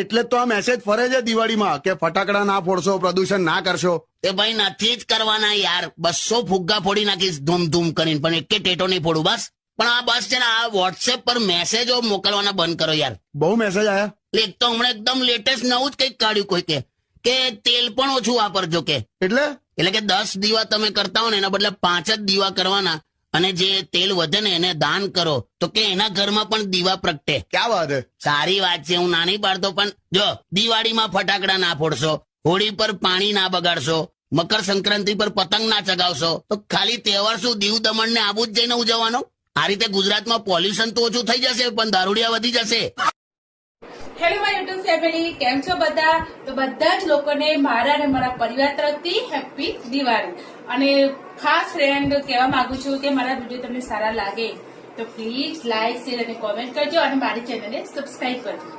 એટલે તો આ મેસેજ ફરે છે દિવાળીમાં કે ફટાકડા ના ફોડશો પ્રદૂષણ ના કરશો. એ ભાઈ નથી જ કરવાના યાર. બસો ફુગ્ગા ફોડી નાખીશ ધૂમ ધૂમ કરીને પણ એકે ટેટો નહીં ફોડું બસ. પણ આ બસ છે ને આ વોટ્સએપ પર મેસેજો મોકલવાના બંધ કરો યાર. બહુ મેસેજ આયા? એટલે એક તો હમણાં એકદમ લેટેસ્ટ નવું જ કંઈક કાઢ્યું કોઈ કે કે તેલ પણ ઓછું વાપરજો કે. એટલે? એટલે કે દસ દીવા તમે કરતા હો ને એના બદલે પાંચ જ દીવા કરવાના. અને જે તેલ વધે ને એને દાન કરો તો કે એના ઘરમાં પણ દીવા પ્રગટે. ક્યાં વાત સારી વાત છે હું નાની પાડતો પણ જો દિવાળીમાં ફટાકડા ના ફોડશો હોળી પર પાણી ના બગાડશો મકર સંક્રાંતિ પર પતંગ ના ચગાવશો તો ખાલી તહેવાર શું દીવ દમણ ને આબુ જ જઈને ઉજવવાનો? આ રીતે ગુજરાતમાં પોલ્યુશન તો ઓછું થઈ જશે પણ દારૂડિયા વધી જશે. હેલો માય યુટ્યુબ ફેમિલી, કેમ છો બધા? તો બધા જ લોકોને મારા અને મારા પરિવાર તરફથી હેપી દિવાળી. અને ખાસ ફ્રેન્ડ કહેવા માંગુ છું કે મારા વીડિયો તમને સારા લાગે તો પ્લીઝ લાઈક, શેર અને કોમેન્ટ કરજો અને મારી ચેનલને સબસ્ક્રાઈબ કરજો.